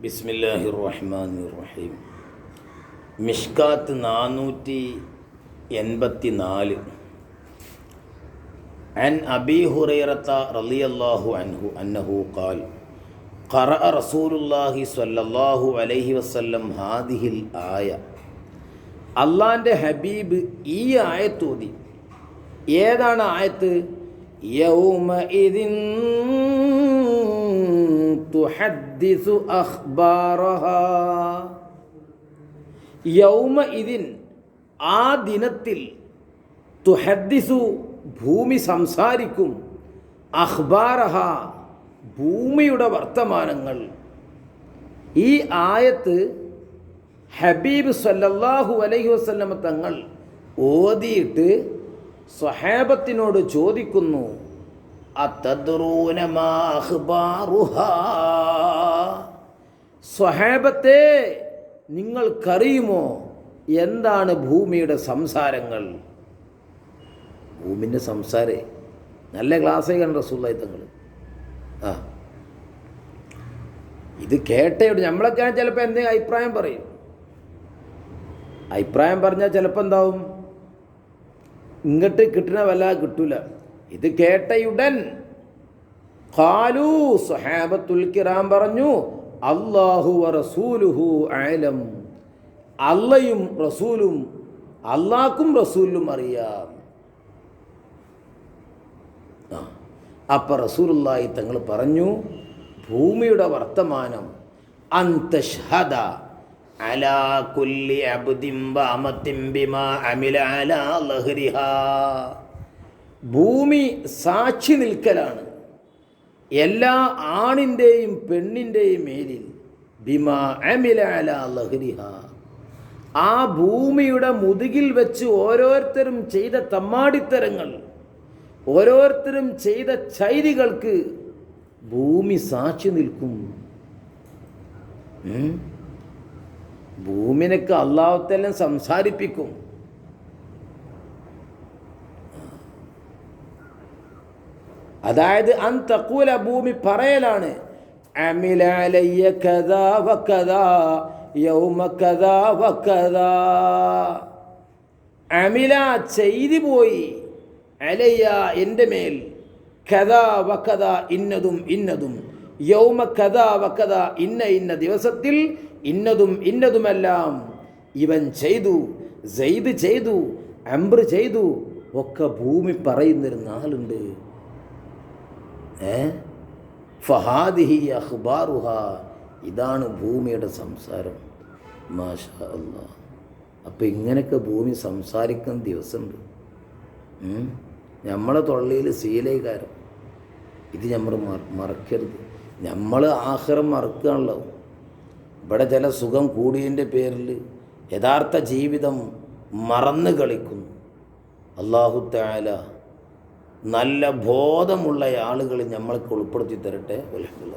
ബിസ്മില്ലാഹി റഹ്മാൻ റഹീം മിഷ്കാത്ത് നാനൂറ്റി എൺപത്തി നാല് عن أبي هريرة رضي الله عنه أنه قال قرأ رسول الله صلى الله عليه وسلم هذه الآية അള്ളാൻ്റെ ഹബീബ് ഈ ആയത്തോതി ഏതാണ് ആയത്ത് യൗമ ആ ദിനത്തിൽ തുഹദ്ദിസു ഭൂമി സംസാരിക്കും അഖ്ബാറഹ ഭൂമിയുടെ വർത്തമാനങ്ങൾ. ഈ ആയത്ത് ഹബീബ് സല്ലല്ലാഹു അലൈഹി വസല്ലമ തങ്ങൾ ഓതിയിട്ട് സ്വഹാബത്തിനോട് ചോദിക്കുന്നു സ്വഹേബത്തെ നിങ്ങൾക്കറിയുമോ? എന്താണ് ഭൂമിയുടെ സംസാരങ്ങൾ? ഭൂമിന്റെ സംസാരേ. നല്ല ക്ലാസ്സേ കണ്ട റസൂല്ലായി തങ്ങൾ ആ. ഇത് കേട്ടയോട് നമ്മളൊക്കെ ചിലപ്പോൾ എന്തെങ്കിലും അഭിപ്രായം പറയും. അഭിപ്രായം പറഞ്ഞാൽ ചിലപ്പോൾ എന്താവും? ഇങ്ങോട്ട് കിട്ടണ വല്ല കിട്ടൂല. ഇത് കേട്ടയുടൻ സഹാബത്തുൽ കിറാം പറഞ്ഞു അള്ളാഹു റസൂലുഹു ആലം അല്ലയും റസൂലും അള്ളാക്കും റസൂലും അറിയാം. അപ്പൊ റസൂലുള്ളാഹി തങ്ങൾ പറഞ്ഞു ഭൂമിയുടെ വർത്തമാനം അന്തഷ്ഹദ അലാ കുല്ലി ഭൂമി സാക്ഷി നിൽക്കലാണ്. എല്ലാ ആണിന്റെയും പെണ്ണിന്റെയും മേലിൽ ബിമാ അമില അല ലഹരിഹ. ആ ഭൂമിയുടെ മുതുകിൽ വെച്ച് ഓരോരുത്തരും ചെയ്ത തമ്മാടിത്തരങ്ങൾ ഓരോരുത്തരും ചെയ്ത ചൈരികൾക്ക് ഭൂമി സാക്ഷി നിൽക്കും? ഭൂമിനൊക്കെ അള്ളാഹത്തെല്ലാം സംസാരിപ്പിക്കും. അതായത് അൻ തക്കൂല ഭൂമി പറയലാണ് അമില അലയ്യ കഥാ വക്കഥാ യൗമ കഥാ വക്കഥാ അമില ചെയ്തു പോയി അലയ്യ എന്റെ മേൽ കഥാ വക്കഥ ഇന്നതും ഇന്നതും. യൗമ കഥാ വക്കഥ ഇന്ന ഇന്ന ദിവസത്തിൽ ഇന്നതും ഇന്നതുമെല്ലാം ഇവൻ ചെയ്തു സെയ്ത് ചെയ്തു അംബ്ര ചെയ്തു ഒക്കെ ഭൂമി പറയുന്നൊരു നാളുണ്ട്. ഏ? ഫഹാദിഹി അഖ്ബാറുഹ ഇതാണ് ഭൂമിയുടെ സംസാരം. മാഷാ അല്ലാ അപ്പം ഇങ്ങനെയൊക്കെ ഭൂമി സംസാരിക്കുന്ന ദിവസമുണ്ട്. നമ്മളെ തൊള്ളയിൽ ശീലൈകാരം ഇത് നമ്മൾ മറക്കരുത്. നമ്മൾ ആഹ്റം മറക്കുകയാണല്ലോ ഇവിടെ ചില സുഖം കൂടിയതിന്റെ പേരിൽ യഥാർത്ഥ ജീവിതം മറന്നു കളിക്കുന്നു. അള്ളാഹു താല നല്ല ബോധമുള്ള ആളുകൾ നമ്മൾക്ക് ഉൾപ്പെടുത്തി തരട്ടെ. അലഹമുല്ല